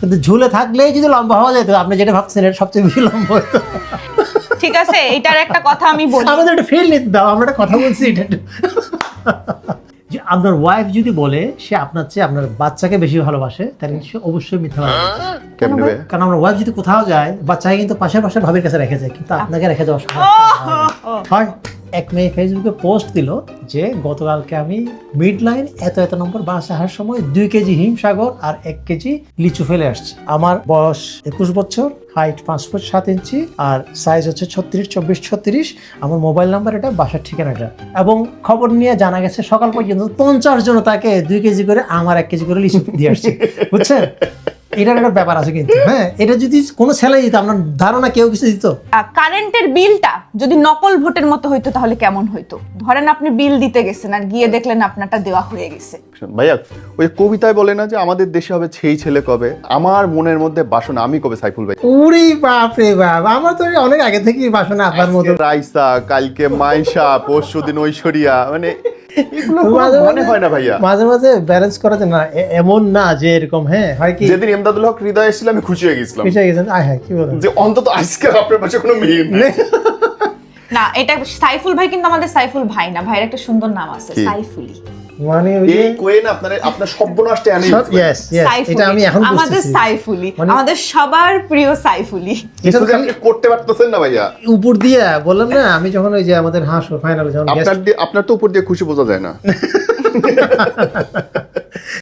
কিন্তু ঝুলে থাকলেই যদি লম্বা হওয়া যেত আপনি যেটা ভাবছেন এটা সবচেয়ে বেশি লম্বা হতো ঠিক আছে এটার একটা কথা আমি বলি। আমাদের একটা ফিল নিতে দাও আমরা একটা কথা বলছি এটা যে আপনার ওয়াইফ যদি বলে সে আপনার চেয়ে আপনার বাচ্চাকে বেশি ভালোবাসে তাহলে সে অবশ্যই মিথ্যা ভাইয়া কারণ আমার ওয়াইফ যদি কোথাও যায় বাচ্চাকে কিন্তু পাশের পাশে ভাবির কাছে রেখে যায় কিন্তু আপনাকে রেখে যাওয়া সম্ভব না। হয়? এক মেয়ে ফেসবুকে পোস্ট দিল যে, গতকালকে আমি মিড লাইন এত এত নম্বর বাস আসার সময় দুই কেজি হিমসাগর আর এক কেজি লিচু ফেলে আসছে। আমার বয়স একুশ বছর হাইট পাঁচ ফুট সাত ইঞ্চি আর সাইজ হচ্ছে ছত্রিশ, চব্বিশ, ছত্রিশ। আমার মোবাইল নাম্বার এটা বাসার ঠিকানাটা। এবং খবর নিয়ে জানা গেছে, সকাল পর্যন্ত পঞ্চাশ জন তাকে দুই কেজি করে, আমার এক কেজি করে লিচু দিয়ে আসছে। বুঝছেন? এটার একটা ব্যাপার আছে কিন্তু হ্যাঁ? এটা যদি কোনো ছেলে দিত আপনার ধারণা কেউ কিছু দিত? কারেন্টের বিলটা যদি নকল ভোটের মতো হইতো তাহলে কেমন হইতো? ধরেন আপনি বিল দিতে গেছেন আর গিয়ে দেখলেন আপনারটা দেওয়া হয়ে গেছে। ভাইয়া ওই কবিতায় বলে না যে আমাদের দেশে হবে সেই ছেলে কবে? আমার মনের মধ্যে বাসনা আমি কবে সাইফুল ভাই? উরি বাপ রে বাপ আমার তো অনেক আগে থেকেই বাসনা আপনার মতো। রাইসা কালকে মাইশা পরশু দিন ঐশ্বরিয়া মানে মনে হয় না ভাইয়া। মাঝে মাঝে ব্যালেন্স করা যায় না। এমন না যে এরকম হ্যাঁ হয় কি যেদিন এমদাদুল হক হৃদয় এসেছিল আমি খুশি হয়ে গেছিলাম। পিছিয়ে গেছেন? আয় হ্যাঁ কি বলেন? যে অন্তত আজকে আপনার পাশে কোনো মেয়ে নেই। না এটা সাইফুল ভাই কিন্তু আমাদের সাইফুল ভাই না। ভাইয়ের একটা সুন্দর নাম আছে? সাইফুলি। মানে এই কোয়েন আপনার আপনার সর্বনাশটা এনে ইয়েস ইয়েস এটা আমি এখন আমাদের সাইফুলি। মানে- আমাদের সবার প্রিয় সাইফুলি। এটা তো আপনি করতে পারতেছেন না ভাইয়া। উপর দিয়ে বললাম না আমি যখন ওই যে আমাদের হাঁস ফাইনাল যখন আপনার আপনার তো উপর দিয়ে খুশি বোঝা যায় না।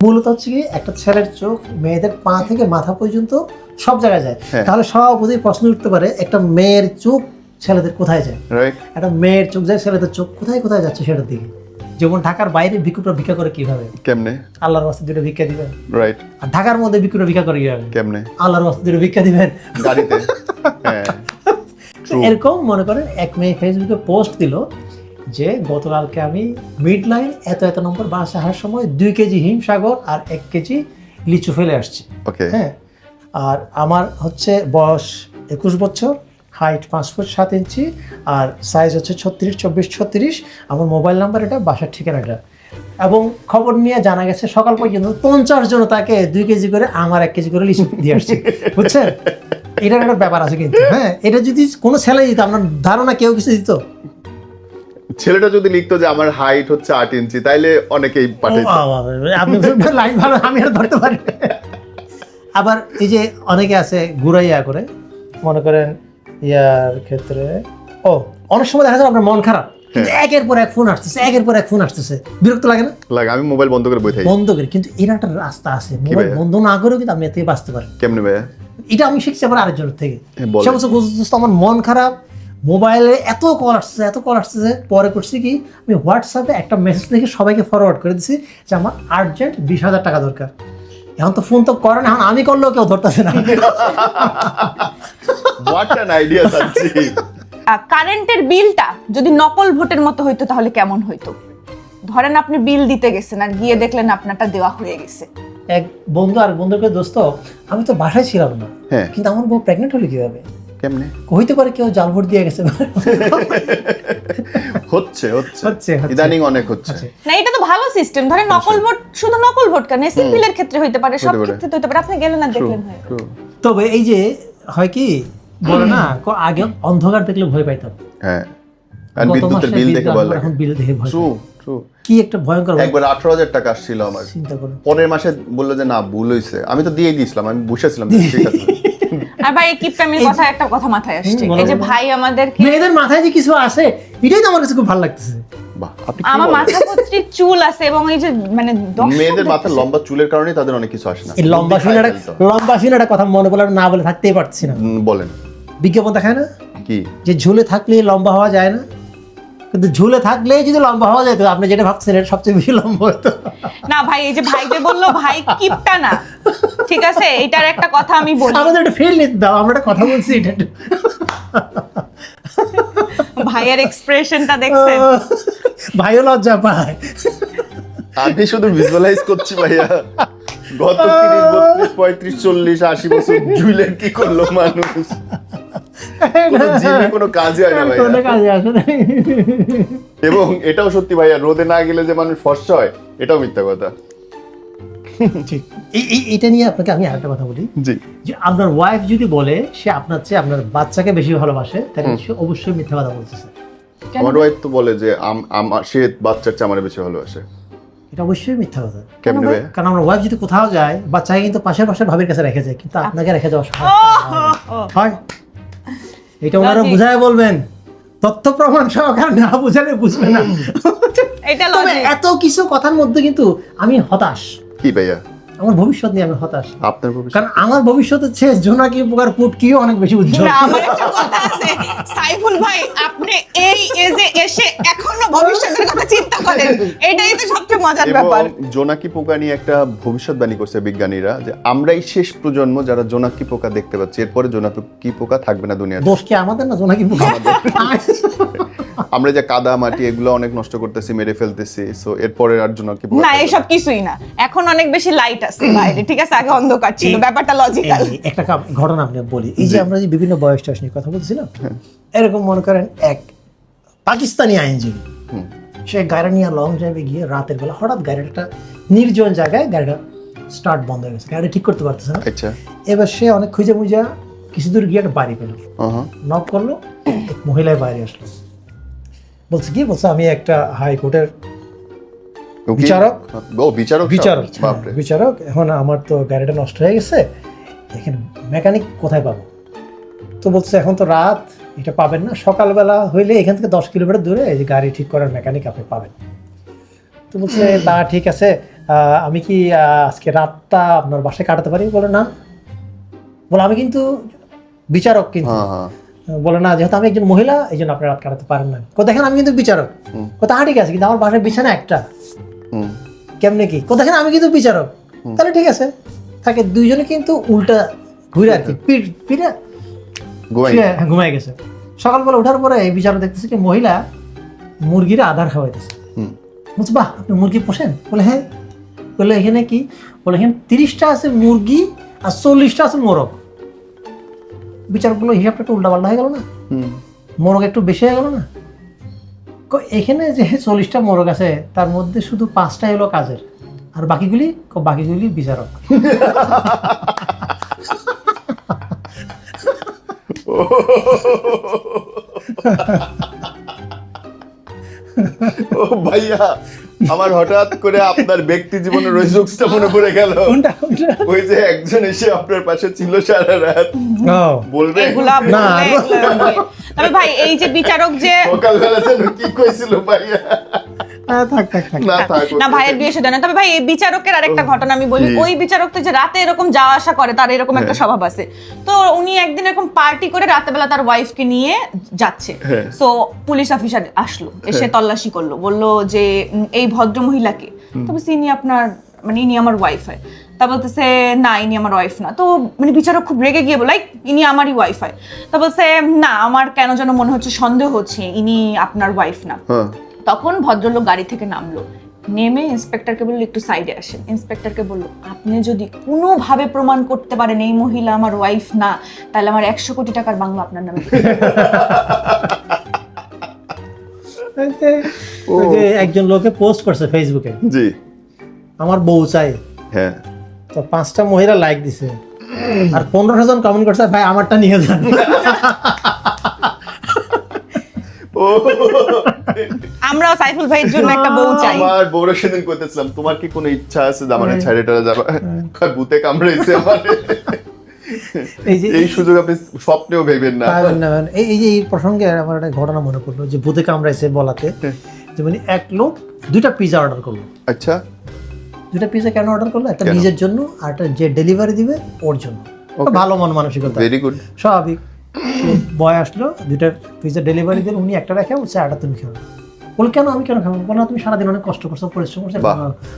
মূলত হচ্ছে কি একটা ছেলের চোখ মেয়েদের পা থেকে মাথা পর্যন্ত সব জায়গায় যায়। হ্যাঁ। তাহলে সভাপতি প্রশ্ন উঠতে পারে একটা মেয়ের চোখ ছেলেদের কোথায় যায়? একটা মেয়ের চোখ যায় ছেলেদের চোখ কোথায় কোথায় যাচ্ছে সেটার দিকে? যেমন ঢাকার বাইরে ভিক্ষুকরা ভিক্ষা করে কীভাবে? কেমনে? আল্লাহর বাস্তে দুটো ভিক্ষা দিবেন। রাইট আর ঢাকার মধ্যে ভিক্ষুকরা ভিক্ষা করে কীভাবে? কেমনে? আল্লাহর বাস্তে দুটো ভিক্ষা দিবেন। গাড়িতে? হ্যাঁ। এরকম মনে করেন এক মেয়ে ফেসবুকে পোস্ট দিল যে গতকালকে আমি মিড লাইন এত এত নম্বর বাস আসার সময় দুই কেজি হিমসাগর আর এক কেজি লিচু ফেলে আসছে। ওকে হ্যাঁ। আর আমার হচ্ছে বয়স একুশ বছর হাইট পাঁচ ফুট সাত ইঞ্চি আর সাইজ হচ্ছে ছত্রিশ চব্বিশ ছত্রিশ। আমার মোবাইল নাম্বার এটা বাসার ঠিকানাটা। এবং খবর নিয়ে জানা গেছে সকাল পর্যন্ত পঞ্চাশ জন তাকে দুই কেজি করে আমার এক কেজি করে লিচু দিয়ে আসছে। বুঝছেন? এটার একটা ব্যাপার আছে কিন্তু হ্যাঁ? এটা যদি কোনো ছেলে দিত আপনার ধারণা কেউ কিছু দিত? ছেলেটা যদি লিখতো যে আমার হাইট হচ্ছে আট ইঞ্চি তাইলে অনেকেই পাঠাইতো। আপনি লাইন ভালো আমি আর ধরতে পারি আবার এই যে অনেকে আছে ঘুরাইয়া করে মনে করেন ইয়ার ক্ষেত্রে। ও অনেক সময় দেখা যায় আপনার মন খারাপ। একের পর এক ফোন আসতেছে একের পর এক ফোন আসতেছে। বিরক্ত লাগে না? লাগে আমি মোবাইল বন্ধ করে বই থাকি। বন্ধ করে কিন্তু এর একটা রাস্তা আছে। মোবাইল বন্ধ না করেও কিন্তু আপনি এর থেকে বাঁচতে পারেন কেমনে এটা আমি শিখছি আবার আরেকজনের থেকে। হ্যাঁ, সে বলছে "দোস্ত, আমার মন খারাপ। মোবাইলে এত কল আসতেছে এত কল আসতেছে। পরে করছি কি আমি হোয়াটসঅ্যাপে একটা মেসেজ লিখে সবাইকে ফরওয়ার্ড করে দিছি যে আমার আর্জেন্ট বিশ হাজার টাকা দরকার। এখন তো ফোন তো করে না এখন আমি করলেও কেউ ধরতেছে না। হোয়াট অ্যান আইডিয়া সাচ্ছি কারেন্টের বিলটা যদি নকল ভোটের মতো হইতো তাহলে কেমন হইতো? ধরেন আপনি বিল দিতে গেছেন আর গিয়ে দেখলেন আপনারটা দেওয়া হয়ে গেছে। এক বন্ধু আর বন্ধুকে দোস্ত আমি তো বাসায় ছিলাম না। হ্যাঁ। কিন্তু আমার বউ প্রেগনেন্ট হলে কীভাবে? কেমনে? হইতে পারে কেউ জাল ভোট দিয়ে গেছে। হচ্ছে হচ্ছে। ইদানিং অনেক হচ্ছে। আচ্ছা। না এটা তো ভালো সিস্টেম ধরেন নকল ভোট শুধু নকল ভোট কেন? সিম্পলের ক্ষেত্রে হইতে পারে সব। ক্ষেত্রে হইতে পারে। আপনি গেলেন আর দেখলেন হয়ে. তবে এই যে হয় কি? বলে না ক- আগে অন্ধকার দেখলে ভয় পাইতাম। হ্যাঁ। আর বিদ্যুতের বিল দেখে আসলো, ভয় লাগে। এখন বিল দেখে ভয় ট্রু ট্রু কি একটা ভয়ঙ্কর একবার আঠারো হাজার টাকা আসছিল আমার। চিন্তা করুন পরের মাসে বলল যে না ভুল হয়েছে আমি তো দিয়ে দিয়েছিলাম আমি বসেছিলাম ঠিক আছে। আর ভাই কথা একটা কথা মাথায় আসছে। এই যে ভাই আমাদেরকে মেয়েদের মাথায় যে কিছু আসে এটাই তো আমার কাছে খুব ভালো লাগতেছে। বাহ আপনি আমার? মাথা চুল আছে এবং এই যে মানে মেয়েদের দেখতেছে। লম্বা চুলের কারণে তাদের অনেক কিছু আসে না। লম্বা শুনে একটা- লম্বা শুনে একটা কথা মনে বলে না বলে থাকতেই পারছি না। বলেন। বিজ্ঞাপন দেখায় না? কি? যে ঝুলে থাকলে লম্বা হওয়া যায় না। কিন্তু ঝুলে থাকলেই যদি লম্বা হওয়া যেত আপনি যেটা ভাবছেন এটা সবচেয়ে বেশি লম্বা হতো না ভাই এই যে ভাই যে বলল ভাই কিপটা না। ঠিক আছে? এটার একটা কথা আমি বলি। আমাদের একটা ফিল নিতে দাও আমরা একটা কথা বলছি এটা। ভাইয়ের এক্সপ্রেশনটা দেখছেন? ভাইও লজ্জা পায়। আমি শুধু ভিজুয়ালাইজ করছি ভাইয়া। গত তিরিশ বত্রিশ পঁয়ত্রিশ চল্লিশ আশি বছর ঝুলের কি করল মানুষ? কোনো কাজে হয় না কোনো কাজে আসে না। এবং এটাও সত্যি ভাইয়া রোদে না গেলে যে মানুষ ফর্সা হয় এটাও মিথ্যা কথা। এই এই এটা নিয়ে আপনাকে আমি আরেকটা কথা বলি। জি। যে আপনার ওয়াইফ যদি বলে সে আপনার চেয়ে আপনার বাচ্চাকে বেশি ভালোবাসে তাহলে সে অবশ্যই মিথ্যা কথা বলতেছে আমার ওয়াইফ তো বলে যে আমার সে বাচ্চার চেয়ে আমার বেশি ভালোবাসে। এটা অবশ্যই মিথ্যা কথা। কারণ আমার ওয়াইফ যদি কোথাও যায় বাচ্চাকে কিন্তু পাশের পাশের ভাবির কাছে রেখে যায় কিন্তু আপনাকে রেখে যাওয়া সম্ভব হয়। এটা ওনারা বুঝায় বলবেন। তথ্য প্রমাণ সহকারে না বুঝালে বুঝবে না। এটা এত কিছু কথার মধ্যে কিন্তু আমি হতাশ। কি ভাইয়া? আমার ভবিষ্যৎ নিয়ে আমি হতাশ। আপনার ভবিষ্যৎ? কারণ আমার ভবিষ্যতের চেয়ে জোনাকি পোকার পুটকিও অনেক বেশি উজ্জ্বল। না আমার একটা কথা আছে। সাইফুল ভাই আপনি এই এজে এসে এখনও ভবিষ্যতের কথা চিন্তা করেন। এটাই তো সবচেয়ে মজার ব্যাপার। জোনাকি পোকা নিয়ে একটা ভবিষ্যৎবাণী করছে বিজ্ঞানীরা যে আমরাই শেষ প্রজন্ম যারা জোনাকি পোকা দেখতে পাচ্ছি এরপরে জোনাকি পোকা থাকবে না দুনিয়াতে। দোষ কি আমাদের না জোনাকি পোকা? আমরা যে কাদা মাটি এগুলো অনেক নষ্ট করতেছি মেরে ফেলতেছি সো এরপরে আর জন্য পোকা না এসব কিছুই না। এখন অনেক বেশি লাইট আছে বাইরে ঠিক আছে? আগে অন্ধকার ছিল ব্যাপারটা লজিক্যাল একটা ঘটনা আপনি বলি। এই যে আমরা যে বিভিন্ন বয়স টয়স নিয়ে কথা বলছিলাম এরকম মনে করেন এক পাকিস্তানি আইনজীবী হুম। সে গাড়ি নিয়ে লং ড্রাইভে গিয়ে রাতের বেলা হঠাৎ গাড়িটা একটা নির্জন জায়গায় গাড়িটা স্টার্ট বন্ধ হয়ে গেছে। গাড়ি ঠিক করতে পারতেছে না। আচ্ছা। এবার সে অনেক খুঁজে মুজা কিছু দূর গিয়ে একটা বাড়ি পেল। নক করল এক মহিলায় বাইরে আসলো। বলছে কি? বলছে আমি একটা হাইকোর্টের বিচারক? ও বিচারক বিচারক হ্যাঁ, বিচারক। এখন আমার তো গাড়িটা নষ্ট হয়ে গেছে এখানে মেকানিক কোথায় পাবো? তো বলছে এখন তো রাত এটা পাবেন না। সকালবেলা হইলে এখান থেকে দশ কিলোমিটার দূরে এই যে গাড়ি ঠিক করার মেকানিক আপনি পাবেন। তো বলছে তা ঠিক আছে। আমি কি আজকে রাতটা আপনার বাসায় কাটাতে পারি? বলে না। বলে আমি কিন্তু বিচারক কিন্তু। হ্যাঁ হ্যাঁ। বলে না যেহেতু আমি একজন মহিলা এই জন্য আপনি রাত কাটাতে পারেন না। কো দেখেন আমি কিন্তু বিচারক। কো তা ঠিক আছে কিন্তু আমার বাসায় বিছানা একটা। কেমনে কি? কো দেখেন আমি কিন্তু বিচারক। তাহলে ঠিক আছে তাকে দুইজনে কিন্তু উল্টা ঘুরে আর কি পিঠ পিঠে ঘুমাই গেছে। সকালবেলা ওঠার পরে এই বিচারক দেখতেছে কি মহিলা মুরগির আধার খাওয়াইতেছে। বলছে বাহ আপনি মুরগি পোষেন? বলে হ্যাঁ। বলে এখানে কি? বলে এখানে তিরিশটা আছে মুরগি আর চল্লিশটা আছে মোরগ। বিচারকগুলো হিসাবটা একটু উল্টা পাল্টা হয়ে গেল না? মোরগ একটু বেশি হয়ে গেল না? এখানে যে চল্লিশটা মোরগ আছে তার মধ্যে শুধু পাঁচটাই হলো কাজের আর বাকিগুলি কো বাকিগুলি বিচারক। ও ভাইয়া আমার হঠাৎ করে আপনার ব্যক্তি জীবনের ওই জোকসটা মনে পড়ে গেল। কোনটা? কোনটা ওই যে একজন এসে আপনার পাশে ছিল সারা রাত। বলবে? এগুলা না। তবে ভাই এই যে বিচারক যে সকালবেলা যেন কি কইছিল ভাইয়া? না থাক না ভাইয়ের বিয়ে সেটা না। তবে ভাই এই বিচারকের আরেকটা ঘটনা আমি বলি। ওই বিচারক তো যে রাতে এরকম যাওয়া আসা করে তার এরকম একটা হ্যাঁ। স্বভাব আছে। তো উনি একদিন এরকম পার্টি করে রাতেবেলা তার ওয়াইফকে নিয়ে যাচ্ছে। হ্যাঁ। সো পুলিশ অফিসার আসলো এসে তল্লাশি করল। বলল যে এই ভদ্র মহিলাকে। তো বলছি, ইনি আপনার মানে ইনি আমার ওয়াইফ হয়। তা বলতেছে না ইনি আমার ওয়াইফ না। তো মানে বিচারক খুব রেগে গিয়ে বলাই ইনি আমারই ওয়াইফ হয়। তা বলছে না আমার কেন যেন মনে হচ্ছে সন্দেহ হচ্ছে ইনি আপনার ওয়াইফ না। হ্যাঁ। তখন ভদ্রলোক গাড়ি থেকে নামলো। নেমে ইন্সপেক্টরকে বলল একটু সাইডে আসেন। ইন্সপেক্টরকে বলল আপনি যদি কোনোভাবে প্রমাণ করতে পারেন এই মহিলা আমার ওয়াইফ না তাহলে আমার একশো কোটি টাকার বাংলা আপনার নামে একজন লোকে পোস্ট করছে ফেসবুকে জি। আমার বউ চাই। হ্যাঁ। তো পাঁচটা মহিলা লাইক দিছে। আর পনেরো জন কমেন্ট করছে ভাই আমারটা নিয়ে যান। ও। আমরাও সাইফুল ভাইয়ের জন্য একটা বউ চাই। আমার বউরা সেদিন কইতেছিলাম তোমার কি কোনো ইচ্ছা আছে যে আমার যাবা? কয়, ভূতে কামড়াইছে আমার। এই সুযোগ আপনি স্বপ্নেও ভেবেন না। এই এই যে এই প্রসঙ্গে আমার একটা ঘটনা মনে পড়ল যে ভূতে কামড়াইছে বলাতে। যে মানে এক লোক দুইটা পিজা অর্ডার করল। আচ্ছা। দুইটা পিজা কেন অর্ডার করল? একটা নিজের জন্য আর একটা যে ডেলিভারি দিবে ওর জন্য। ভালো মন মানসিকতা। ভেরি গুড স্বাভাবিক। বয় আসলো দুইটা পিজা ডেলিভারি দিল উনি একটা রেখে বলছে আটা তুমি খাও। বল কেন? আমি কেন খাব? বলো তুমি সারাদিন অনেক কষ্ট করছ পরিশ্রম করছ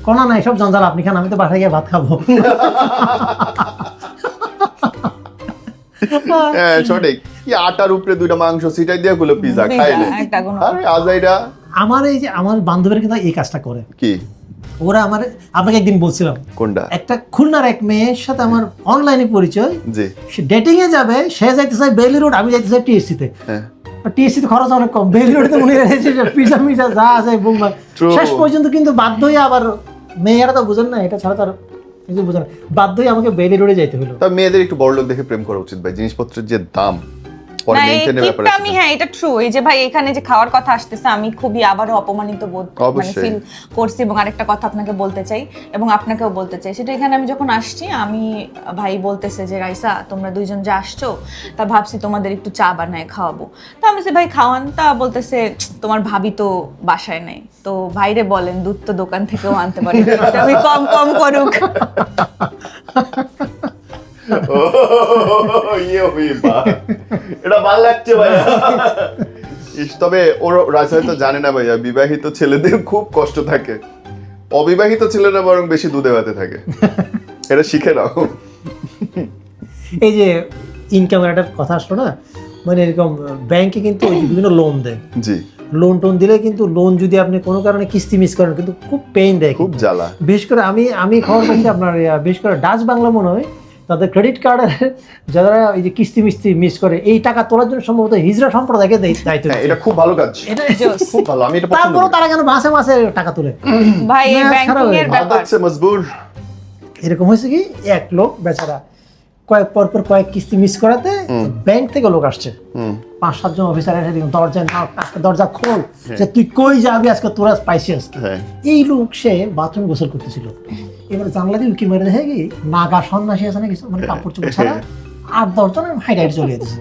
কোনো? না এসব জঞ্জাল আপনি খান আমি তো বাসায় গিয়ে ভাত খাব। হ্যাঁ সঠিক। কি আটার উপরে দুইটা মাংস সিটাই দিয়ে গুলো পিজা খাইলে। একটা আরে আজাইরা। আমার এই যে আমার বান্ধবীরা কিন্তু এই কাজটা করে। কি? ওরা আমার আপনাকে একদিন বলছিলাম। কোনটা? একটা খুলনার এক মেয়ের সাথে আমার অনলাইনে পরিচয়। জি। সে ডেটিং এ যাবে সে যাইতে চায় বেলি রোড আমি যাইতে চাই টিএসসি তে। হ্যাঁ। টিএসসি তে খরচ অনেক কম। বেলি রোডে উনি পিজা মিজা যা আছে বুমা শেষ পর্যন্ত কিন্তু বাধ্য হয়ে আবার মেয়েরা তো বুঝেন না এটা ছাড়া তার কিন্তু বুঝলেন বাধ্য হয়ে আমাকে বেলে রোডে যাইতে হলো। তা মেয়েদের একটু বড় লোক দেখে প্রেম করা উচিত ভাই। জিনিসপত্রের যে দাম পরে না ব্যাপারে আমি হ্যাঁ এটা ট্রু এই যে ভাই এখানে যে খাওয়ার কথা আসতেছে আমি খুবই আবারও অপমানিত বোধ মানে ফিল করছি এবং আরেকটা কথা আপনাকে বলতে চাই এবং আপনাকেও বলতে চাই। সেটা এখানে আমি যখন আসছি আমি ভাই বলতেছে যে রাইসা তোমরা দুইজন যে আসছো তা ভাবছি তোমাদের একটু চা বানায় খাওয়াবো। তা আমি বলছি, ভাই খাওয়ান। তা বলতেছে তোমার ভাবি তো বাসায় নেই। তো ভাইরে বলেন দুধ তো দোকান থেকেও আনতে পারি। আমি কম কম করুক। ইয়ে হুই বা। এটা ভালো লাগছে ভাইয়া। ইস, তবে ওর রাজ হয়তো জানে না ভাইয়া বিবাহিত ছেলেদের খুব কষ্ট থাকে। অবিবাহিত ছেলেরা বরং বেশি দুধে ভাতে থাকে। এটা শিখে নাও। এই যে ইনকামের একটা কথা আসলো না? মানে এরকম ব্যাংকে কিন্তু বিভিন্ন লোন দেয়। জি। লোন টোন দিলে কিন্তু লোন যদি আপনি কোনো কারণে কিস্তি মিস করেন কিন্তু খুব পেইন দেয় খুব জ্বালা। বিশেষ করে আমি আমি খবর পাচ্ছি আপনার বিশেষ করে ডাচ বাংলা মনে হয় তাদের ক্রেডিট কার্ডের যারা এই যে কিস্তি মিস্তি মিস করে এই টাকা তোলার জন্য সম্ভবত হিজরা সম্প্রদায়কে দায়িত্ব হ্যাঁ। এটা খুব ভালো কাজ। এটা খুব ভালো আমি এটা তারপর তারা কেন মাসে মাসে টাকা তোলে। ভাই এই ব্যাংকিং এর ব্যাপার। মজবুর। এরকম হয়েছে কি এক লোক বেচারা কয়েক পর পর কয়েক কিস্তি মিস করাতে ব্যাংক থেকে লোক আসছে। পাঁচ সাতজন অফিসার এসে দেখুন দরজা না আজকে দরজা খোল। যে তুই কই যাবি আজকে তোরা পাইছি আজকে। হ্যাঁ। এই লোক সে বাথরুম গোসল করতেছিল। এবার জানলা দিয়ে উকি মেরে দেখে কি নাগা সন্ন্যাসী আছে না কিছু মানে কাপড় চোপড় ছাড়া আর দশজন হাইট হাইট চলে যেতেছে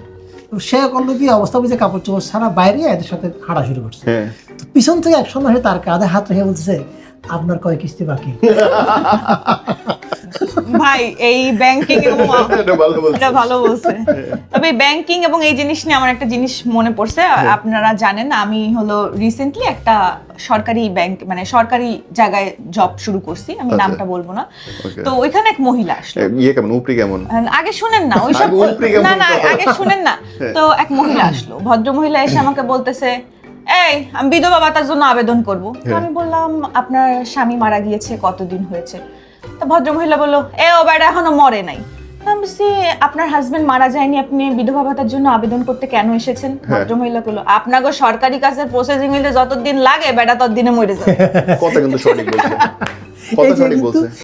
সে করল কি অবস্থা বুঝে কাপড় চোপড় ছাড়া বাইরে এদের সাথে হাঁটা শুরু করছে। হ্যাঁ। তো পিছন থেকে এক সন্ন্যাসী তার কাঁধে হাত রেখে বলতেছে আপনার কয় কিস্তি বাকি? ভাই এই ব্যাংকিং এটা ভালো বলছো। তবে ব্যাংকিং এবং এই জিনিস নিয়ে আমার একটা জিনিস মনে পড়ছে আপনারা জানেন আমি হলো রিসেন্টলি একটা সরকারি ব্যাংক মানে সরকারি জায়গায় জব শুরু করছি আমি আচ্ছা। নামটা বলব না। তো ওইখানে এক মহিলা আসলো। ইয়ে কেমন উপরি কেমন? আগে শুনেন না ওইসব না না আগে শুনেন না। হ্যাঁ। তো এক মহিলা আসলো ভদ্র মহিলা এসে আমাকে বলতেছে এই আমি বিধবা ভাতার জন্য আবেদন করব। হ্যাঁ। আমি বললাম আপনার স্বামী মারা গিয়েছে কতদিন হয়েছে? তো ভদ্রমহিলা বলল এ ও বেটা এখনও মরে নাই। বলছি আপনার হাজবেন্ড মারা যায়নি আপনি বিধবা ভাতার জন্য আবেদন করতে কেন এসেছেন? ভদ্রমহিলা বলল আপনাকে সরকারি কাজের প্রসেসিং হইলে যতদিন লাগে বেটা ততদিনে মরে যায় কথা কিন্তু সঠিক বলছে। কথা সঠিক বলছে।